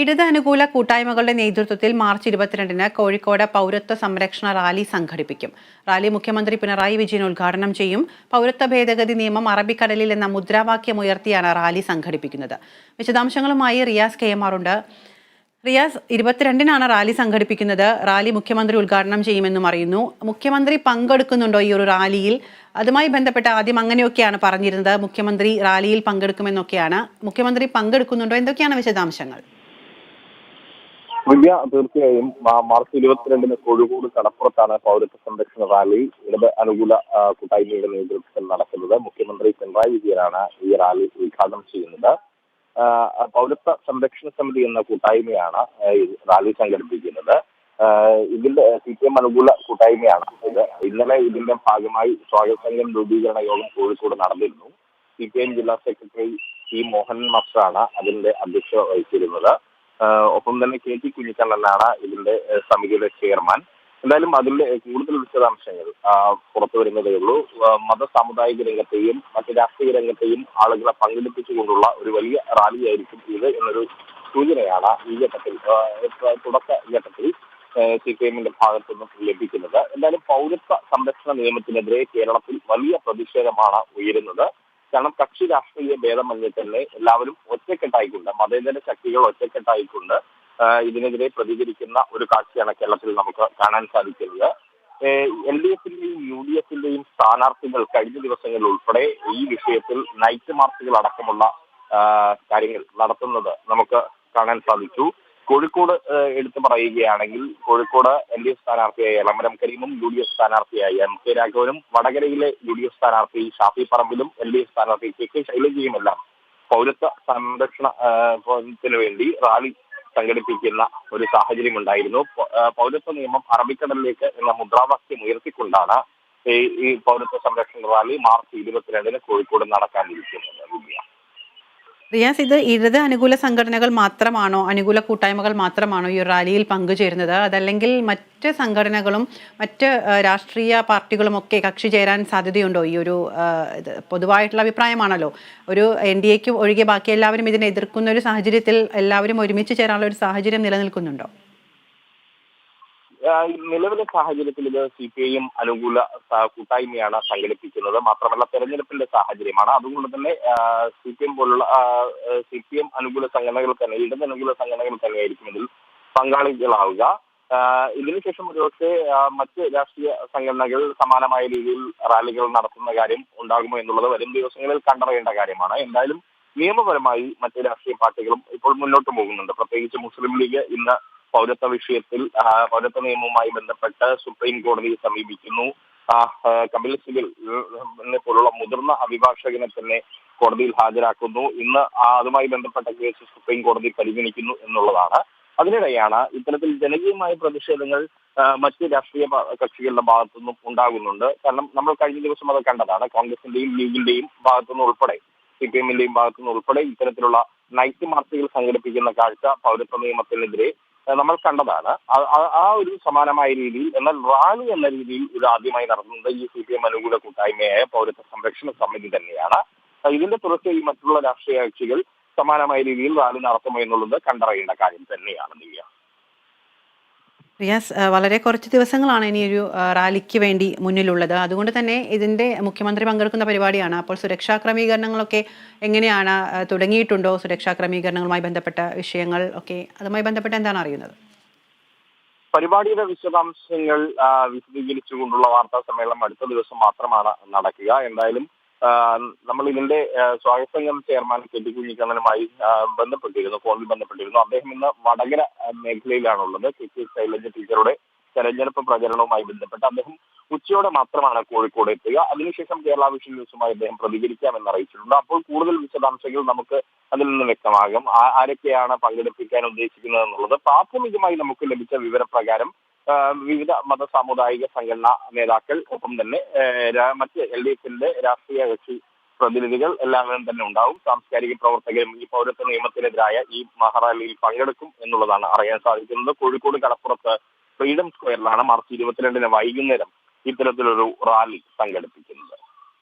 ഇടത് അനുകൂല കൂട്ടായ്മകളുടെ നേതൃത്വത്തിൽ മാർച്ച് ഇരുപത്തിരണ്ടിന് കോഴിക്കോട് പൗരത്വ സംരക്ഷണ റാലി സംഘടിപ്പിക്കും. റാലി മുഖ്യമന്ത്രി പിണറായി വിജയൻ ഉദ്ഘാടനം ചെയ്യും. പൗരത്വ ഭേദഗതി നിയമം അറബിക്കടലിൽ എന്ന മുദ്രാവാക്യം ഉയർത്തിയാണ് റാലി സംഘടിപ്പിക്കുന്നത്. വിശദാംശങ്ങളുമായി റിയാസ് കെ എം ഉണ്ട്. റിയാസ് ഇരുപത്തിരണ്ടിനാണ് റാലി സംഘടിപ്പിക്കുന്നത്. റാലി മുഖ്യമന്ത്രി ഉദ്ഘാടനം ചെയ്യുമെന്നും അറിയുന്നു. മുഖ്യമന്ത്രി പങ്കെടുക്കുന്നുണ്ടോ ഈ ഒരു റാലിയിൽ? അതുമായി ബന്ധപ്പെട്ട് ആദ്യം അങ്ങനെയൊക്കെയാണ് പറഞ്ഞിരുന്നത്. മുഖ്യമന്ത്രി റാലിയിൽ പങ്കെടുക്കുമെന്നൊക്കെയാണ്. മുഖ്യമന്ത്രി പങ്കെടുക്കുന്നുണ്ടോ? എന്തൊക്കെയാണ് വിശദാംശങ്ങൾ? ദിവ്യ തീർച്ചയായും മാർച്ച് ഇരുപത്തിരണ്ടിന് കോഴിക്കോട് കടപ്പുറത്താണ് പൗരത്വ സംരക്ഷണ റാലി. ഇടത് അനുകൂല കൂട്ടായ്മയുടെ നേതൃത്വത്തിൽ നടക്കുന്നത് മുഖ്യമന്ത്രി പിണറായി വിജയനാണ് ഈ റാലി ഉദ്ഘാടനം ചെയ്യുന്നത്. പൗരത്വ സംരക്ഷണ സമിതി എന്ന കൂട്ടായ്മയാണ് റാലി സംഘടിപ്പിക്കുന്നത്. ഇതിന്റെ സി പി എം അനുകൂല കൂട്ടായ്മയാണ്. ഇത് ഇന്നലെ ഇതിന്റെ ഭാഗമായി സ്വാഗത സംഘം രൂപീകരണ യോഗം കോഴിക്കോട് നടന്നിരുന്നു. സി പി എം ജില്ലാ സെക്രട്ടറി പി മോഹൻ മാസ്റ്ററാണ് അതിന്റെ അധ്യക്ഷത വഹിച്ചിരുന്നത്. ഒപ്പം തന്നെ കെ ടി കുഞ്ഞിക്കണ്ണനാണ് ഇതിന്റെ സമിതിയുടെ ചെയർമാൻ. എന്തായാലും അതിന്റെ കൂടുതൽ വിശദാംശങ്ങൾ പുറത്തു വരുന്നതേ ഉള്ളൂ. മത സാമുദായിക രംഗത്തെയും മറ്റ് രാഷ്ട്രീയ രംഗത്തെയും ആളുകളെ പങ്കെടുപ്പിച്ചുകൊണ്ടുള്ള ഒരു വലിയ റാലിയായിരിക്കും ഇത് എന്നൊരു സൂചനയാണ് ഈ ഘട്ടത്തിൽ തുടക്ക ഘട്ടത്തിൽ സി പി എമ്മിന്റെ ഭാഗത്തുനിന്നും ലഭിക്കുന്നത്. എന്തായാലും പൗരത്വ സംരക്ഷണ നിയമത്തിനെതിരെ കേരളത്തിൽ വലിയ പ്രതിഷേധമാണ് ഉയരുന്നത്. കാരണം കക്ഷി രാഷ്ട്രീയ ഭേദമന്യേ തന്നെ എല്ലാവരും ഒറ്റക്കെട്ടായിക്കൊണ്ട് മതേതര ശക്തികൾ ഒറ്റക്കെട്ടായിക്കൊണ്ട് ഇതിനെതിരെ പ്രതികരിക്കുന്ന ഒരു കാഴ്ചയാണ് കേരളത്തിൽ നമുക്ക് കാണാൻ സാധിക്കുന്നത്. എൽ ഡി എഫിന്റെയും യു ഡി എഫിന്റെയും സ്ഥാനാർത്ഥികൾ കഴിഞ്ഞ ദിവസങ്ങളിൽ ഉൾപ്പെടെ ഈ വിഷയത്തിൽ നൈറ്റ് മാർച്ചുകൾ അടക്കമുള്ള കാര്യങ്ങൾ നടത്തുന്നത് നമുക്ക് കാണാൻ സാധിച്ചു. കോഴിക്കോട് എടുത്തു പറയുകയാണെങ്കിൽ കോഴിക്കോട് എൽ ഡി എഫ് സ്ഥാനാർത്ഥിയായ എളമരം കരീമും യു ഡി എഫ് സ്ഥാനാർത്ഥിയായ എം കെ രാഘവനും വടകരയിലെ യു ഡി എഫ് സ്ഥാനാർത്ഥി ഷാഫി പറമ്പിലും എൽ ഡി എഫ് സ്ഥാനാർത്ഥി കെ കെ ശൈലജയുമെല്ലാം പൗരത്വ സംരക്ഷണ ആ, വേണ്ടി റാലി സംഘടിപ്പിക്കുന്ന ഒരു സാഹചര്യം ഉണ്ടായിരുന്നു പൗരത്വ നിയമം അറബിക്കടലിലേക്ക് എന്ന മുദ്രാവാക്യം ഉയർത്തിക്കൊണ്ടാണ് ഈ പൗരത്വ സംരക്ഷണ റാലി മാർച്ച് ഇരുപത്തിരണ്ടിന് കോഴിക്കോട് നടക്കാനിരിക്കുന്നത്. റിയാസ് ഇത് ഇടത് അനുകൂല സംഘടനകൾ മാത്രമാണോ അനുകൂല കൂട്ടായ്മകൾ മാത്രമാണോ ഈ റാലിയിൽ പങ്കുചേരുന്നത്? അതല്ലെങ്കിൽ മറ്റ് സംഘടനകളും മറ്റ് രാഷ്ട്രീയ പാർട്ടികളും ഒക്കെ കക്ഷി ചേരാൻ സാധ്യതയുണ്ടോ ഈ ഒരു പൊതുവായിട്ടുള്ള അഭിപ്രായമാണല്ലോ? ഒരു എൻ ഡി എക്ക് ഒഴികെ ബാക്കി എല്ലാവരും ഇതിനെ എതിർക്കുന്ന ഒരു സാഹചര്യത്തിൽ എല്ലാവരും ഒരുമിച്ച് ചേരാനുള്ള ഒരു സാഹചര്യം നിലനിൽക്കുന്നുണ്ടോ? നിലവിലെ സാഹചര്യത്തിൽ ഇത് സി പി ഐ എം അനുകൂല കൂട്ടായ്മയാണ് സംഘടിപ്പിക്കുന്നത്. മാത്രമല്ല തെരഞ്ഞെടുപ്പിന്റെ സാഹചര്യമാണ്. അതുകൊണ്ട് തന്നെ സി പി എം പോലുള്ള സി പി എം അനുകൂല സംഘടനകൾ തന്നെ ഇടത് അനുകൂല സംഘടനകൾ തന്നെയായിരിക്കും ഇതിൽ പങ്കാളികളാവുക. ഇതിനുശേഷം ഒരുപക്ഷെ മറ്റ് രാഷ്ട്രീയ സംഘടനകൾ സമാനമായ രീതിയിൽ റാലികൾ നടത്തുന്ന കാര്യം ഉണ്ടാകുമോ എന്നുള്ളത് വരും ദിവസങ്ങളിൽ കണ്ടറിയേണ്ട കാര്യമാണ്. എന്തായാലും നിയമപരമായി മറ്റ് രാഷ്ട്രീയ പാർട്ടികളും ഇപ്പോൾ മുന്നോട്ട് പോകുന്നുണ്ട്. പ്രത്യേകിച്ച് മുസ്ലിം ലീഗ് ഇന്ന് പൗരത്വ വിഷയത്തിൽ പൗരത്വ നിയമവുമായി ബന്ധപ്പെട്ട് സുപ്രീം കോടതിയെ സമീപിക്കുന്നു. കപിൽ സിബിൽ പോലുള്ള മുതിർന്ന അഭിഭാഷകനെ തന്നെ കോടതിയിൽ ഹാജരാക്കുന്നു. ഇന്ന് അതുമായി ബന്ധപ്പെട്ട കേസ് സുപ്രീം കോടതി പരിഗണിക്കുന്നു എന്നുള്ളതാണ്. അതിനിടെയാണ് ഇത്തരത്തിൽ ജനകീയമായ പ്രതിഷേധങ്ങൾ മറ്റ് രാഷ്ട്രീയ കക്ഷികളുടെ ഭാഗത്തുനിന്നും ഉണ്ടാകുന്നുണ്ട്. കാരണം നമ്മൾ കഴിഞ്ഞ ദിവസം അത് കണ്ടതാണ്. കോൺഗ്രസിന്റെയും ലീഗിന്റെയും ഭാഗത്തുനിന്ന് ഉൾപ്പെടെ സി പി എമ്മിന്റെയും ഭാഗത്തുനിന്ന് ഉൾപ്പെടെ ഇത്തരത്തിലുള്ള നൈറ്റ് മാർച്ചുകൾ സംഘടിപ്പിക്കുന്ന കാഴ്ച പൗരത്വ നിയമത്തിനെതിരെ നമ്മൾ കണ്ടതാണ്. ആ- ഒരു സമാനമായ രീതിയിൽ എന്നാൽ റാലി എന്ന രീതിയിൽ ഇത് ആദ്യമായി നടത്തുന്നത് ഈ സി പി എം അനുകൂല കൂട്ടായ്മയായ പൗരത്വ സംരക്ഷണ സമിതി തന്നെയാണ്. ഇതിന്റെ ഇതിന്റെ തുടർച്ചയായി മറ്റുള്ള രാഷ്ട്രീയ കക്ഷികൾ സമാനമായ രീതിയിൽ റാലി നടത്തുമോ എന്നുള്ളത് കണ്ടറിയേണ്ട കാര്യം തന്നെയാണ് ദിവ്യ. റിയാസ് വളരെ കുറച്ച് ദിവസങ്ങളാണ് ഇനിയൊരു റാലിക്ക് വേണ്ടി മുന്നിലുള്ളത്. അതുകൊണ്ട് തന്നെ ഇതിന്റെ മുഖ്യമന്ത്രി പങ്കെടുക്കുന്ന പരിപാടിയാണ്. അപ്പോൾ സുരക്ഷാ ക്രമീകരണങ്ങളൊക്കെ എങ്ങനെയാണ് തുടങ്ങിയിട്ടുണ്ടോ? സുരക്ഷാ ക്രമീകരണങ്ങളുമായി ബന്ധപ്പെട്ട വിഷയങ്ങൾ ഒക്കെ അതുമായി ബന്ധപ്പെട്ട് എന്താണ് അറിയുന്നത്? പരിപാടിയുടെ വിശദാംശങ്ങൾ വിശദീകരിച്ചുകൊണ്ടുള്ള വാർത്താ സമ്മേളനം അടുത്ത ദിവസം മാത്രമാണ് നടക്കുക. എന്തായാലും നമ്മൾ ഇതിന്റെ ആ, സ്വാഗത സംഘം ചെയർമാൻ കെ ടി കുഞ്ഞിക്കണ്ണനുമായി ബന്ധപ്പെട്ടിരുന്നു ഫോണിൽ ബന്ധപ്പെട്ടിരുന്നു. അദ്ദേഹം ഇന്ന് വടകര മേഖലയിലാണുള്ളത്. കെ കെ ശൈലജ ടീച്ചറുടെ തെരഞ്ഞെടുപ്പ് പ്രചരണവുമായി ബന്ധപ്പെട്ട് അദ്ദേഹം ഉച്ചയോടെ മാത്രമാണ് കോഴിക്കോട് എത്തുക. അതിനുശേഷം കേരള വിഷൻ ന്യൂസുമായി അദ്ദേഹം പ്രതികരിക്കാമെന്ന് അറിയിച്ചിട്ടുണ്ട്. അപ്പോൾ കൂടുതൽ വിശദാംശങ്ങൾ നമുക്ക് അതിൽ നിന്ന് വ്യക്തമാകും. ആരൊക്കെയാണ് പങ്കെടുപ്പിക്കാൻ ഉദ്ദേശിക്കുന്നത് എന്നുള്ളത് പ്രാഥമികമായി നമുക്ക് ലഭിച്ച വിവരപ്രകാരം വിവിധ മത സാമുദായിക സംഘടനാ നേതാക്കൾ ഒപ്പം തന്നെ മറ്റ് എൽ ഡി എഫിന്റെ രാഷ്ട്രീയ കക്ഷി പ്രതിനിധികൾ എല്ലാവരും തന്നെ ഉണ്ടാവും. സാംസ്കാരിക പ്രവർത്തകരും ഈ പൗരത്വ നിയമത്തിനെതിരായ ഈ മഹാറാലിയിൽ പങ്കെടുക്കും എന്നുള്ളതാണ് അറിയാൻ സാധിക്കുന്നത്. കോഴിക്കോട് കടപ്പുറത്ത് ഫ്രീഡം സ്ക്വയറിലാണ് മാർച്ച് ഇരുപത്തിരണ്ടിന് വൈകുന്നേരം ഇത്തരത്തിലൊരു റാലി സംഘടിപ്പിക്കുന്നത്.